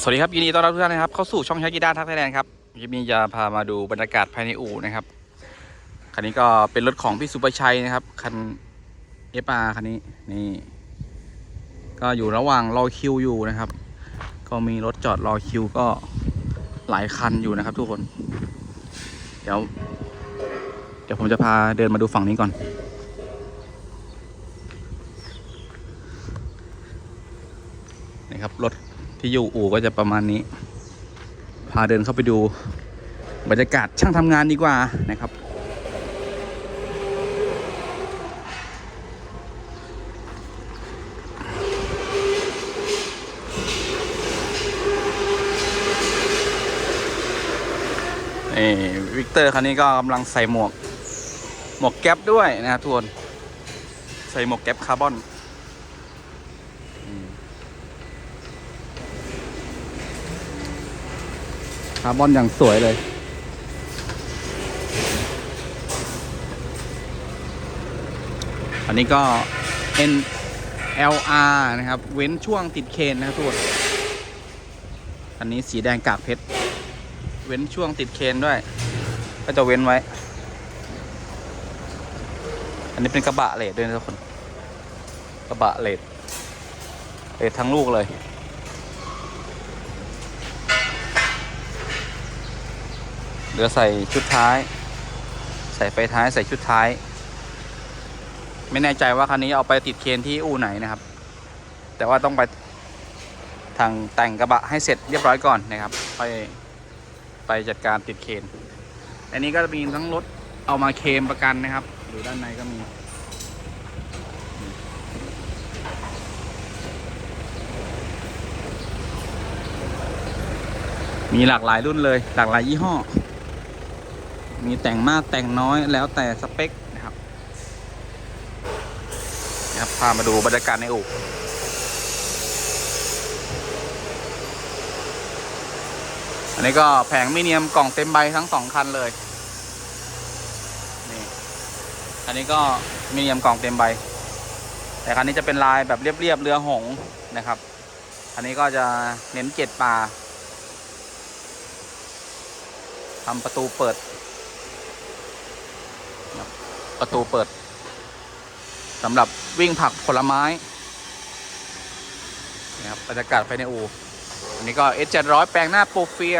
สวัสดีครับยินดีต้อนรับทุกท่านนะครับเข้าสู่ช่องชักกีดาทักไทยแลนด์ครับยินดีจะพามาดูบรรยากาศภายในอู่นะครับคันนี้ก็เป็นรถของพี่สุประชัยนะครับคันเอฟอาคันนี้นี่ ก็อยู่ระหว่างรอคิวอยู่นะครับ ก็มีรถจอดรอคิวก็หลายคันอยู่นะครับ ทุกคน เดี๋ยว เดี๋ยวผมจะพาเดินมาดูฝั่งนี้ก่อนนี่ครับรถ ที่อยู่อู่ก็จะประมาณนี้ พาเดินเข้าไปดู บรรยากาศช่างทำงานดีกว่านะครับ นี่วิกเตอร์คันนี้ก็กำลังใส่หมวก หมวกแก๊ปด้วยนะครับทุกคน ใส่หมวกแก๊ปคาร์บอนาร์บอนอย่างสวยเลย อันนี้ก็ NLR นะครับ เว้นช่วงติดเคนนะครับทุกคนอันนี้สีแดงกากเพชร เว้นช่วงติดเคนด้วย ก็จะเว้นไว้ อันนี้เป็นกระบะเลดด้วยนะทุกคน กระบะเลดเลดทั้งลูกเลย เหลือใส่ชุดท้าย ใส่ไฟท้ายใส่ชุดท้าย ไม่แน่ใจว่าคันนี้เอาไปติดเคนที่อู่ไหนนะครับ แต่ว่าต้องไปทางแต่งกระบะให้เสร็จเรียบร้อยก่อนนะครับค่อยไปจัดการติดเคนอันนี้ก็จะมีทั้งรถเอามาเคมประกันนะครับอยู่ด้านในก็มีมีหลากหลายรุ่นเลย หลากหลายยี่ห้อ มีแต่งมากแต่งน้อยแล้วแต่สเปคนะครับนะครับพามาดูบรรยากาศในอู่อันนี้ก็แผงมิเนียมกล่องเต็มใบทั้งสองคันเลยนี่อันนี้ก็มิเนียมกล่องเต็มใบ แต่คันนี้จะเป็นลายแบบเรียบๆเรือหงนะครับอันนี้ก็จะเน้นเกล็ดปลาทำประตูเปิด ประตูเปิดสำหรับวิ่งผักผลไม้นะครับบรรยากาศภายในอูอันนี้ก็ S 7 0 0 แปลงหน้าโปรเฟีย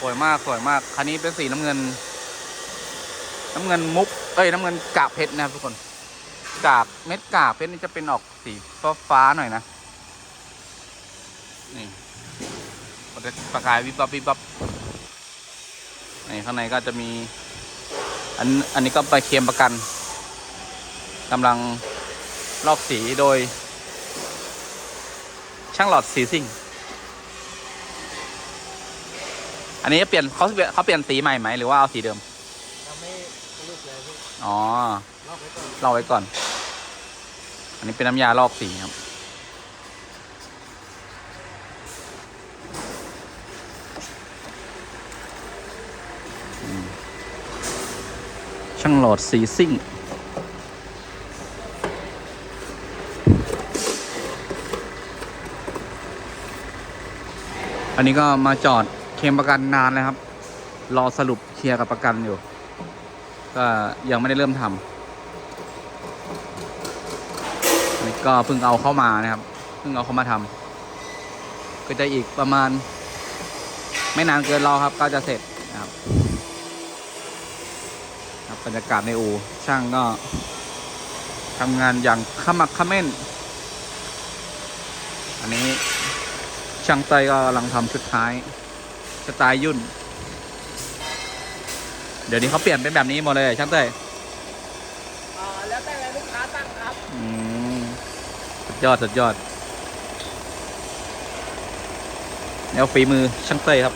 สวยมากสวยมาก คันนี้เป็นสีน้ำเงิน น้ำเงินมุก เอ้ย น้ำเงินกาบเพชรนะครับทุกคน กาบเม็ดกาบเพชรนี่จะเป็นออกสีฟ้าฟ้าหน่อยนะ นี่ประกายวิบวับวิบวับนี่ข้างในก็จะมี อันอันนี้ก็ไปเคลมประกันกำลังลอกสีโดย ช่างหลอดสีซิ่ง อันนี้เปลี่ยนเขาเปลี่ยนเขาเปลี่ยนสีใหม่ไหมหรือว่าเอาสีเดิมยังไม่ลุกเลยพี่อ๋อลอกไว้ก่อนลอกไว้ก่อน อันนี้เป็นน้ำยาลอกสีครับ ช่างหลอดสีซิ่ง อันนี้ก็มาจอดเคลมประกันนานแล้วครับ รอสรุปเคลียร์กับประกันอยู่ ก็ยังไม่ได้เริ่มทำอันนี้ก็เพิ่งเอาเข้ามานะครับ เพิ่งเอาเข้ามาทำก็จะอีกประมาณ ไม่นานเกินรอครับก็จะเสร็จนะครับ บบรรยากาศในอู่ช่างก็ทำงานอย่างขมักเขม้น อันนี้ช่างเต้ยก็กำลังทำชุดท้ายสไตล์ยุ่น เดี๋ยวนี้เขาเปลี่ยนเป็นแบบนี้หมดเลยช่างเต้ยอ่าแล้วแต่ลูกค้าตั้งครับอืมสุดยอดสุดยอด แนวฝีมือช่างเต้ยครับ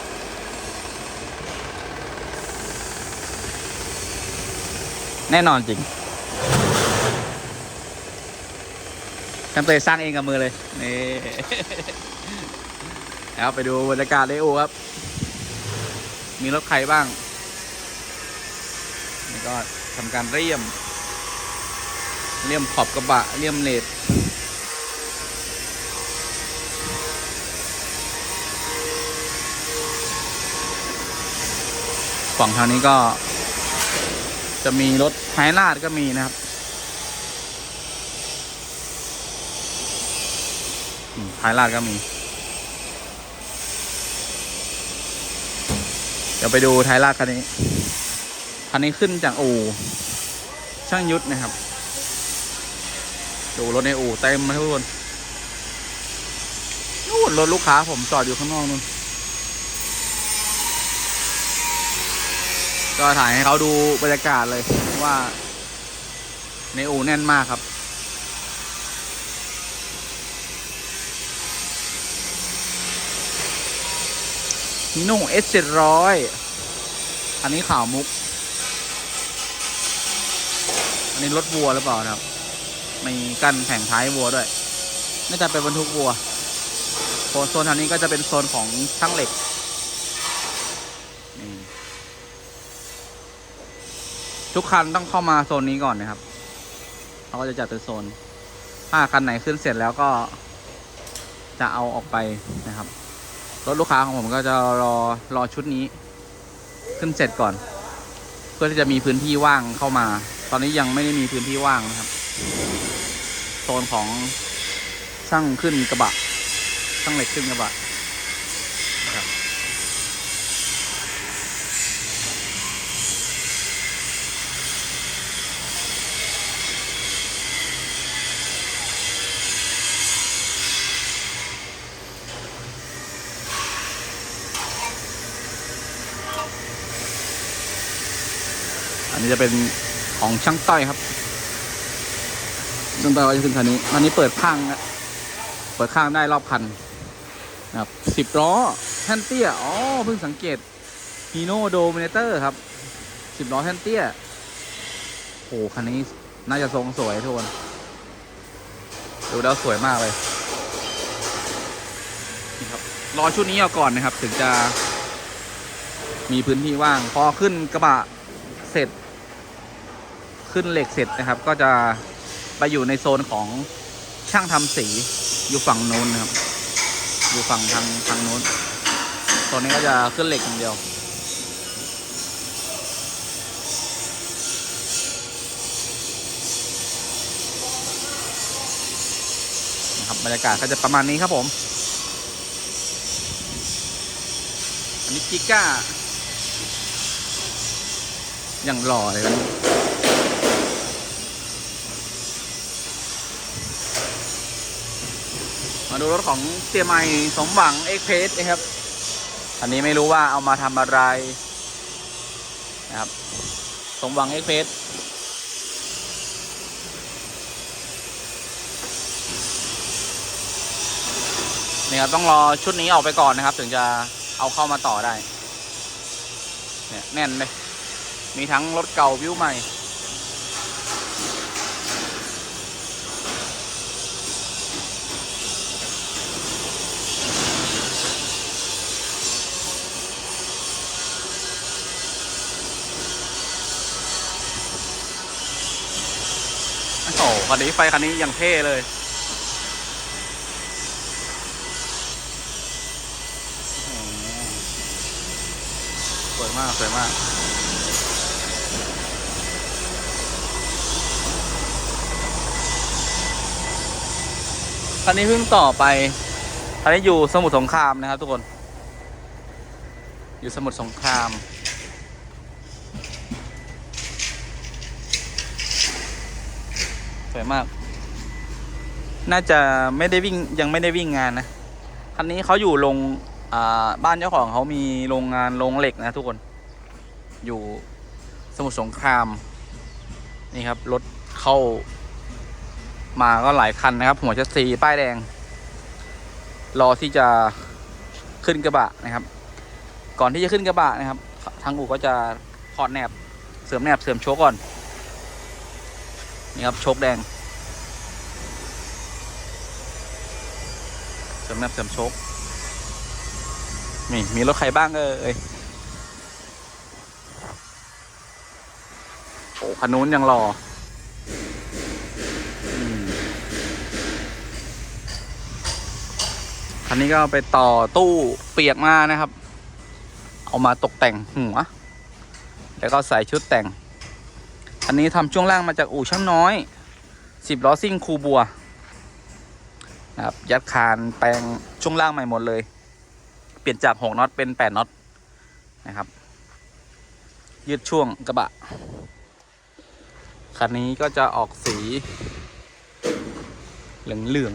แน่นอนจริงทำมเตยสร้างเองกับมือเลย นี่แล้วไปดูบรรยากาศเลโอครับ มีรถใครบ้าง นี่ก็ทำการเรียม เรียมขอบกระบะ เรียมเลดฝั่งทางนี้ก็ จะมีรถไฮลาดก็มีนะครับ ไฮลาดก็มี เดี๋ยวไปดูไทยลาดคันนี้ คันนี้ขึ้นจากอู่ช่างยุทธนะครับ ดูรถในอู่เต็มมาทุกคนนู่นรถลูกค้าผมจอดอยู่ข้างนอกนู่น ก็ถ่ายให้เขาดูบรรยากาศเลยว่า ในอู่แน่นมากครับฮิโน่เอสเจ็ดร้อยอันนี้ข่าวมุก อันนี้รถวัวหรือเปล่านะครับ มีกั้นแผงท้ายวัวด้วย น่าจะเป็นบรรทุกวัวโซนโซนทางนี้ก็จะเป็นโซนของช่างเหล็ก ทุกคันต้องเข้ามาโซนนี้ก่อนนะครับเขาก็จะจัดเป็นโซน ถ้าคันไหนขึ้นเสร็จแล้วก็ จะเอาออกไปนะครับ รถลูกค้าของผมก็จะรอรอชุดนี้ ขึ้นเสร็จก่อน เพื่อที่จะมีพื้นที่ว่างเข้ามา ตอนนี้ยังไม่ได้มีพื้นที่ว่างนะครับ โซนของช่างขึ้นกระบะช่างเหล็กขึ้นกระบะ นี้จะเป็นของช่างต้อยครับช่างต้อยก็จะขึ้นคันนี้คันนี้เปิดข้างนะเปิดข้างได้รอบคันนะครับสิบล้อแท่นเตี้ยอ๋อเพิ่งสังเกตฮีโน่โดมิเนเตอร์ครับสิบล้อแท่นเตี้ยโอ้คันนี้น่าจะทรงสวยทุกคนดูแล้วสวยมากเลยนี่ครับรอชุดนี้เอาก่อนนะครับ ถึงจะมีพื้นที่ว่าง พอขึ้นกระบะเสร็จ ขึ้นเหล็กเสร็จนะครับ ก็จะไปอยู่ในโซนของช่างทำสีอยู่ฝั่งโน้นนะครับ อยู่ฝั่งทางทางโน้นโซนนี้ก็จะขึ้นเหล็กอย่างเดียว นะครับบรรยากาศก็จะประมาณนี้ครับผม อันนี้จิก้าอย่างหล่อเลยครับมา ดูรถของเสียใหม่สมหวังเอ็กเพสนะครับ อันนี้ไม่รู้ว่าเอามาทำอะไรนะครับ สมหวังเอ็กเพสเนี่ครับต้องรอชุดนี้ออกไปก่อนนะครับ ถึงจะเอาเข้ามาต่อได้ เนี่ยแน่นเลย มีทั้งรถเก่าวิวใหม่ โอ้โหคันนี้ไฟคันนี้ยังเท่เลย สวยมากสวยมากคันนี้เพิ่งต่อไปคันนี้อยู่สมุทรสงครามนะครับทุกคน อยู่สมุทรสงคราม วยมาก น่าจะไม่ได้วิ่งยังไม่ได้วิ่งงานนะ คันนี้เขาอยู่โรงบ้านเจ้าของเขามีโรงงานโรงเหล็กนะทุกคน อยู่สมุทรสงคราม นี่ครับ รถเข้า มาก็หลายคันนะครับ หัวชัดซีป้ายแดง รอที่จะขึ้นกระบะนะครับ ก่อนที่จะขึ้นกระบะนะครับ ทางอู่ก็จะถอดแหนบเสริมแหนบเสริมโชก่อน นี่ครับโชคแดงเสริมแหนบเสริมโชคนี่มีรถใครบ้างเอ่ยโอ้คันนู้นยังรอคันนี้ก็ไปต่อตู้เปียกมานะครับ เอามาตกแต่งหัว แล้วก็ใส่ชุดแต่ง อันนี้ทำช่วงล่างมาจากอู่ช่างน้อยสิบล้อซิ่งคูบัวนะครับยัดคานแปลงช่วงล่างใหม่หมดเลย เปลี่ยนจากหกน็อตเป็นแปดน็อตนะครับ ยืดช่วงกระบะคันนี้ก็จะออกสี เหลืองเหลือง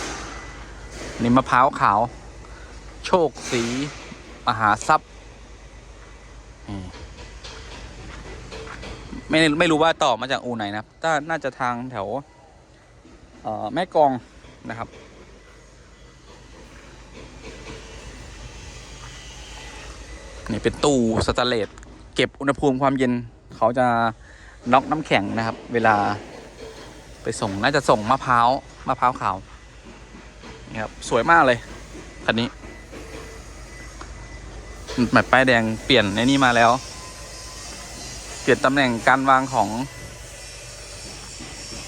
ๆนี่มะพร้าวขาว โชคสี มหาทรัพย์นี่ ไม่ไม่รู้ว่าต่อมาจากอูไหนนะครับแต่น่าจะทางแถวแม่กองนะครับ นี่เป็นตู้สแตนเลสเก็บอุณหภูมิความเย็นเขาจะน็อกน้ำแข็งนะครับ เวลาไปส่งน่าจะส่งมะพร้าวมะพร้าวขาวนี่ครับสวยมากเลยคันนี้หมายป้ายแดงเปลี่ยนในนี้มาแล้ว เปลี่ยนตำแหน่งการวางของ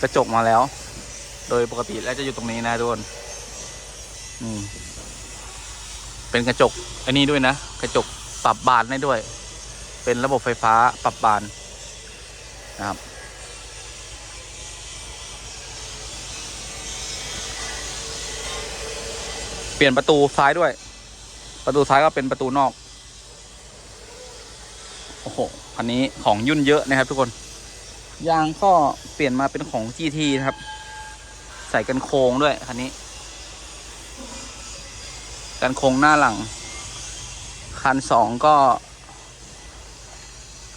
กระจกมาแล้ว โดยปกติแล้วจะอยู่ตรงนี้นะทุกคนนี่เป็นกระจก อันนี้ด้วยนะ กระจกปรับบานได้ด้วย เป็นระบบไฟฟ้าปรับบานนะครับเปลี่ยนประตูซ้ายด้วย ประตูซ้ายก็เป็นประตูนอก โอ้โห คันนี้ของยุ่นเยอะนะครับทุกคน ยางก็เปลี่ยนมาเป็นของ GT นะครับ ใส่กันโครงด้วยคันนี้ กันโครงหน้าหลัง คันสองก็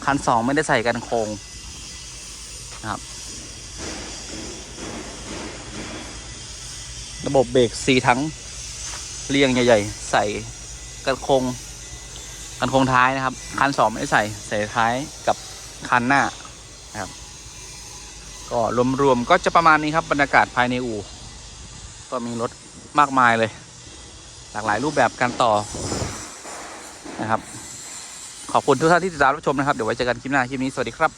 คันสองไม่ได้ใส่กันโครงนะครับ ระบบเบรกสีทั้งเรียงใหญ่ ๆ ใส่กันโครง คันโครงท้ายนะครับ คันสองไม่ได้ใส่ใส่ท้ายกับคันหน้านะครับ ก็รวมๆก็จะประมาณนี้ครับบรรยากาศภายในอู่ก็มีรถมากมายเลย หลากหลายรูปแบบการต่อนะครับ ขอบคุณทุกท่านที่ติดตามรับชมนะครับ เดี๋ยวไว้เจอกันคลิปหน้าคลิปนี้สวัสดีครับ